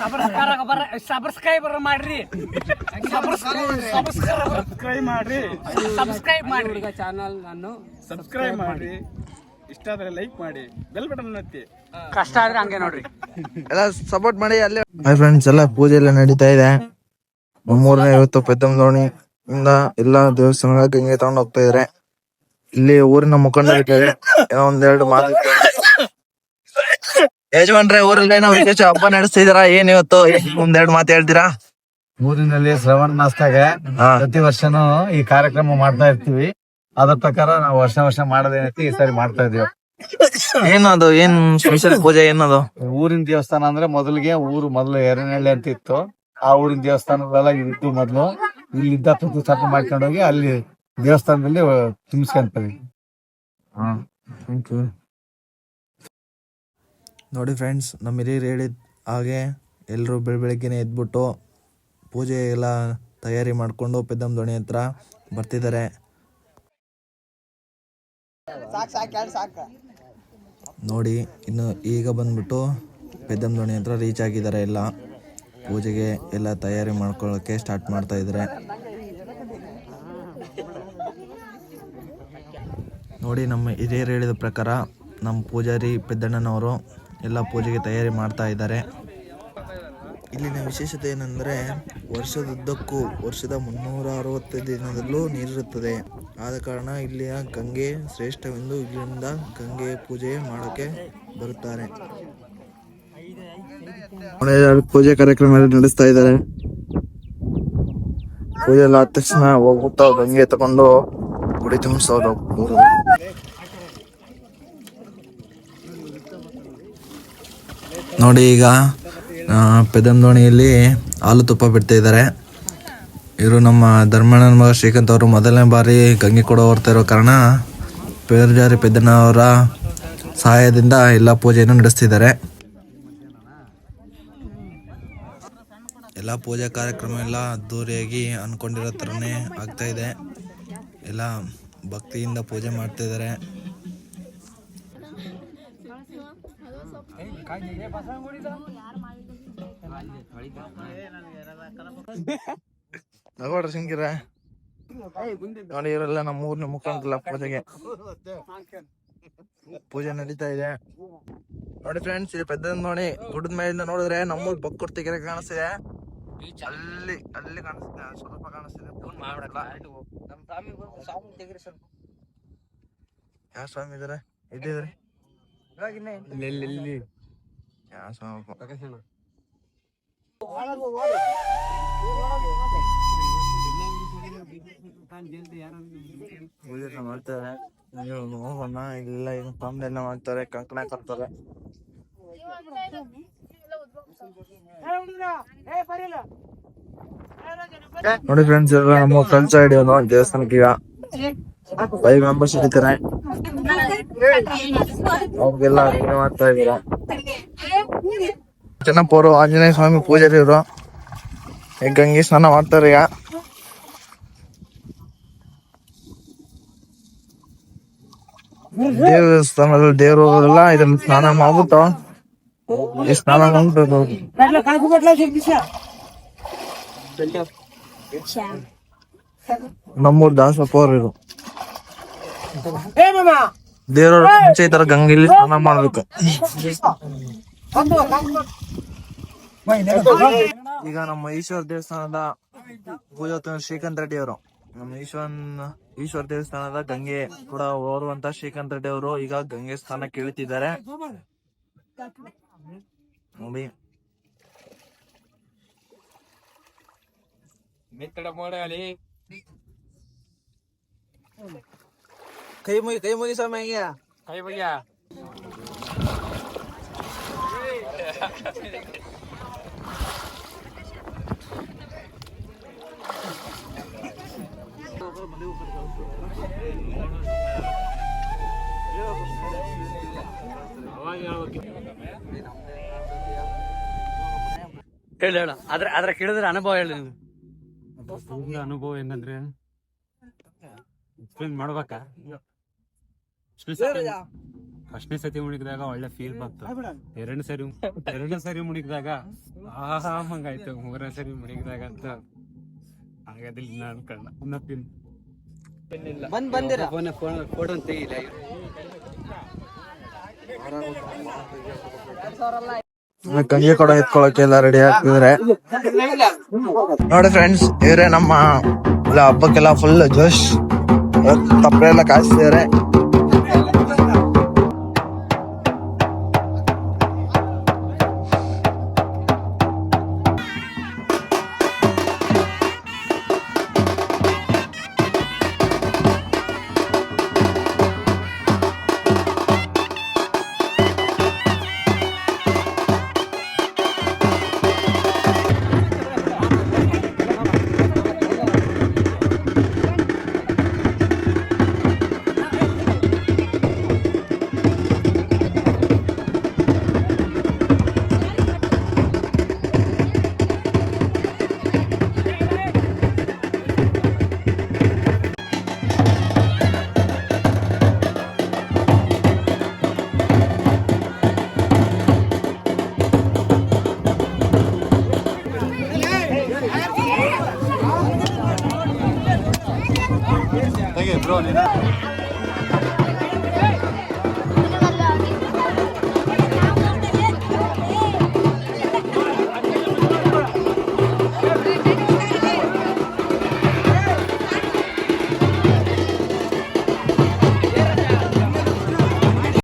Subscriber subscriber ಮಾಡ್ರಿ. Subscribe ಮಾಡ್ರಿ. Subscribe ಮಾಡಿ ಹುಡುಗ ಚಾನಲ್ ನಾನು ಸಬ್ಸ್ಕ್ರೈಬ್ ಮಾಡಿ. ಇಷ್ಟ ಆದ್ರೆ ಲೈಕ್ ಮಾಡಿ. ಬೆಲ್ ಬಟನ್ ಒತ್ತಿ. ಕಷ್ಟ ಆದ್ರೆ ಹಂಗೆ ನೋಡ್ರಿ. ಎಲ್ಲ ಸಪೋರ್ಟ್ ಮಾಡಿ ಅಲ್ಲೇ. ಹಾಯ್ ಫ್ರೆಂಡ್ಸ್ ಎಲ್ಲ ಪೂಜೆ ಎಲ್ಲ ನಡೀತಾ ಇದೆ. ಮೂರನೇ ಇವತ್ತು ಪೆದ್ದಮ್ದೋಣಿ ಇಂದ ಎಲ್ಲಾ ದೇವಸ್ಥಾನಗಳ ಗಂಗೆ ತಗೊಂಡು ಹೋಗ್ತಾ ಇದ್ರೆ. ಇಲ್ಲಿ ಊರಿನ ಮುಖಂಡರಿದ್ದಾರೆ. ಏನೋ ಒಂದೆರಡು ಮಾತು ಯಜಮಾನ್ರೆ ಊರಲ್ಲಿ ಏನೋ ವಿಶೇಷ ಹಬ್ಬ ನಡೆಸ್ತಾ ಇದೀರಾ ಏನ್ ಇವತ್ತು ಒಂದೆರಡು ಮಾತು ಹೇಳ್ತೀರಾ? ಊರಿನಲ್ಲಿ ಶ್ರವಣ ಮಾಸದಾಗ ಪ್ರತಿ ವರ್ಷನೂ ಈ ಕಾರ್ಯಕ್ರಮ ಮಾಡ್ತಾ ಇರ್ತೀವಿ. ಅದ್ರ ಪ್ರಕಾರ ನಾವು ವರ್ಷ ವರ್ಷ ಮಾಡೋದೇನೈತಿ ಈ ಸಾರಿ ಮಾಡ್ತಾ ಇದೀವಿ ಏನದು? ಏನ್ ಸ್ಪೆಷಲ್ ಪೂಜೆ ಏನದು? ಊರಿನ ದೇವಸ್ಥಾನ ಅಂದ್ರೆ ಮೊದಲಿಗೆ ಊರು ಮೊದಲು ಎರೆನಹಳ್ಳಿ ಅಂತ ಇತ್ತು. ಆ ಊರಿನ ದೇವಸ್ಥಾನಗಳೆಲ್ಲ ಇದ್ದು ಮೊದಲು ಇಲ್ಲಿದ್ದ ಪ್ರತಿಷ್ಠಾಪನೆ ಮಾಡ್ಕೊಂಡು ಹೋಗಿ ಅಲ್ಲಿ ದೇವಸ್ಥಾನದಲ್ಲಿ ತುಂಬಿಸ್ಕೊಂತೀವಿ ನೋಡಿ ಫ್ರೆಂಡ್ಸ್ ನಮ್ಮ ಹಿರಿಯರು ಹೇಳಿದ ಹಾಗೆ ಎಲ್ಲರೂ ಬೆಳ ಬೆಳಗ್ಗೆನೆ ಎದ್ಬಿಟ್ಟು ಪೂಜೆ ಎಲ್ಲ ತಯಾರಿ ಮಾಡಿಕೊಂಡು ಪೆದ್ದಮ್ಮ ದೋಣಿ ಹತ್ರ ಬರ್ತಿದ್ದಾರೆ. ನೋಡಿ ಇನ್ನು ಈಗ ಬಂದ್ಬಿಟ್ಟು ಪೆದ್ದಮ್ಮ ದೋಣಿ ಹತ್ರ ರೀಚ್ ಆಗಿದ್ದಾರೆ ಎಲ್ಲ. ಪೂಜೆಗೆ ಎಲ್ಲ ತಯಾರಿ ಮಾಡ್ಕೊಳ್ಳೋಕೆ ಸ್ಟಾರ್ಟ್ ಮಾಡ್ತಾ ಇದ್ದಾರೆ. ನೋಡಿ ನಮ್ಮ ಹಿರಿಯರು ಹೇಳಿದ ಪ್ರಕಾರ ನಮ್ಮ ಪೂಜಾರಿ ಪೆದ್ದಣ್ಣನವರು ಎಲ್ಲ ಪೂಜೆಗೆ ತಯಾರಿ ಮಾಡ್ತಾ ಇದ್ದಾರೆ. ಇಲ್ಲಿನ ವಿಶೇಷತೆ ಏನೆಂದರೆ ವರ್ಷದುದ್ದಕ್ಕೂ ವರ್ಷದ ಮುನ್ನೂರ ಅರವತ್ತು ದಿನದಲ್ಲೂ ನೀರಿರುತ್ತದೆ. ಆದ ಕಾರಣ ಇಲ್ಲಿಯ ಗಂಗೆ ಶ್ರೇಷ್ಠವೆಂದು ಇಲ್ಲಿಂದ ಗಂಗೆ ಪೂಜೆ ಮಾಡೋಕೆ ಬರುತ್ತಾರೆ. ಪೂಜೆ ಕಾರ್ಯಕ್ರಮ ನಡೆಸ್ತಾ ಇದ್ದಾರೆ. ಪೂಜೆ ಎಲ್ಲ ಆದ ತಕ್ಷಣ ಹೋಗ್ಬಿಟ್ಟು ಗಂಗೆ ತಗೊಂಡು ಗುಡಿ ತುಂಬಿಸೋದು. ನೋಡಿ ಈಗ ಪೆದಂದೋಣಿಯಲ್ಲಿ ಹಾಲು ತುಪ್ಪ ಬಿಡ್ತಾ ಇದ್ದಾರೆ. ಇವರು ನಮ್ಮ ಧರ್ಮಣ್ಣನ ಮಗ ಶ್ರೀಕಾಂತ್ ಅವರು ಮೊದಲನೇ ಬಾರಿ ಗಂಗೆ ಕೂಡ ಹೋಗ್ತಾ ಇರೋ ಕಾರಣ ಪೇರ್ಜಾರಿ ಪೆದ್ದಣ್ಣ ಅವರ ಸಹಾಯದಿಂದ ಎಲ್ಲ ಪೂಜೆಯನ್ನು ನಡೆಸ್ತಿದ್ದಾರೆ. ಎಲ್ಲ ಪೂಜಾ ಕಾರ್ಯಕ್ರಮ ಎಲ್ಲ ಅದ್ದೂರಿಯಾಗಿ ಅಂದ್ಕೊಂಡಿರೋ ಥರನೇ ಆಗ್ತಾ ಇದೆ. ಎಲ್ಲ ಭಕ್ತಿಯಿಂದ ಪೂಜೆ ಮಾಡ್ತಾ ನಗೋಡ್ರಿ ಸಿಂಗಿರ ನೋಡಿ ಇವರೆಲ್ಲ ನಮ್ಮ ಊರಿನ ಮುಖಂಡರಲ್ಲ ಪೂಜೆಗೆ. ಪೂಜೆ ನಡೀತಾ ಇದೆ. ನೋಡಿ ಫ್ರೆಂಡ್ಸ್ ಇಲ್ಲಿ ಪೆದ್ದ ನೋಡಿ ಗುಡ್ಡದ ಮೇಲಿಂದ ನೋಡಿದ್ರೆ ನಮ್ಮೂರ್ ಬಕ್ಕುರ್ತಿ ಕೆರೆ ಕಾಣಿಸ್ತಿದೆ. ಅಲ್ಲಿ ಅಲ್ಲಿ ಕಾಣಿಸ್ತಿದೆ ಸ್ವಲ್ಪ ಕಾಣಿಸ್ತಿದೆ. ಫೋನ್ ಮಾಡಲ್ಲ ಯಾವ ಸ್ವಾಮಿ ಇದಾರೆ? ಯಾವ ಸ್ವಾಮಿ ಪೂಜೆ ಎಲ್ಲ ಮಾಡ್ತಾರೆ ನೀವು ಹೋಗೋಣ ಇಲ್ಲ ಏನು ಸ್ವಾಮಿ ಎಲ್ಲ ಮಾಡ್ತಾರೆ ಕಂಕಣ ಕಟ್ತಾರೆ ನೋಡಿ ಫ್ರೆಂಡ್ಸ್ ಎಲ್ಲ ನಮ್ಮ ಫ್ರೆಂಡ್ಸ್ ಹಿಡಿಯೋದು ದೇವಸ್ಥಾನಕ್ಕೆ ಈಗ ಫೈವ್ ಮೆಂಬರ್ಸ್ ಹಿಡಿತಾರೆ ಅವ್ರಿಗೆಲ್ಲ ಮಾಡ್ತಾ ಇದ್ದೀರಾ? ಚೆನ್ನಪ್ಪವರು ಆಂಜನೇಯ ಸ್ವಾಮಿ ಪೂಜಾರಿ ಇವರು ಈ ಗಂಗೆ ಸ್ನಾನ ಮಾಡ್ತಾರೆ ಈಗ. ದೇವಸ್ಥಾನದಲ್ಲಿ ದೇವರೆಲ್ಲ ಇದನ್ನ ಸ್ನಾನ ಮಾಡ್ಬಿಟ್ಟು ಈ ಸ್ನಾನ ಮಾಡ್ಬಿಟ್ಟು ನಮ್ಮೂರ್ ದಾಸಪ್ಪ ಅವ್ರು ಇದು ದೇವ್ರ ಮುಂಚೆ ಈ ತರ ಗಂಗೆಲಿ ಸ್ನಾನ ಮಾಡ್ಬೇಕು. ಈಗ ನಮ್ಮ ಈಶ್ವರ ದೇವಸ್ಥಾನದ ಪೂಜಾತ ಶ್ರೀಕಾಂತ್ ರೆಡ್ಡಿ ಅವರು. ನಮ್ಮ ಈಶ್ವರನ್ ಈಶ್ವರ ದೇವಸ್ಥಾನದ ಗಂಗೆ ಕೂಡ ಓರುವಂತ ಶ್ರೀಕಂತ ರೆಡ್ಡಿ ಅವರು ಈಗ ಗಂಗೆ ಸ್ಥಾನ ಕೇಳುತ್ತಿದ್ದಾರೆ ನೋಡಿ. ಕೈ ಮುಗಿ ಕೈ ಮುಗಿ ಸ್ವಾಮಿ ಹಂಗೆ. ಕೈ ಬಯ್ಯ ಹೇಳು ಹೇಳ. ಅದ್ರ ಅದ್ರ ಕೇಳಿದ್ರೆ ಅನುಭವ ಹೇಳಿ ಅನುಭವ ಏನಂದ್ರೆ ಎಕ್ಸ್ಪ್ಲೇನ್ ಮಾಡ್ಬೇಕಾ? ಫಸ್ಟ್ನೇ ಸತಿ ಮುಣಿಗಿದಾಗ ಒಳ್ಳೆ ಫೀಲ್ ಬಂತು. ಎರಡನೇ ಸರಿ ಎರಡನೇ ಸರಿ ಮುಣಿಗಿದಾಗ ಆಹಾ ಹಂಗಾಯ್ತು. ಮೂರನೇ ಸರಿ ಮುಣಿಗಿದಾಗ ಅಂತ. ಹಾಗಾದಿಲ್ಲ ನಾನು ಕಣ್ಣ ಇನ್ನ ಫೀಲ್ ಬಂದ್ ಬಂದಿರ. ಫೋನ್ ಫೋನ್ ಫೋಟೋ ತೆಗಿಲ್ಲ ಗಂಗೆ ಕೊಡ ಎತ್ಕೊಳಕ್ಕೆ ಎಲ್ಲ ರೆಡಿ ಆಗ್ತಿದ್ರೆ. ನೋಡಿ ಫ್ರೆಂಡ್ಸ್ ಇವ್ರೆ ನಮ್ಮ ಎಲ್ಲ ಹಬ್ಬಕ್ಕೆಲ್ಲ ಫುಲ್ ಜೋಶ್. ತಪ್ಪರೆ ಎಲ್ಲ ಕಾಯಿಸ್ತಿದಾರೆ ಬ್ರೋ ನೀನು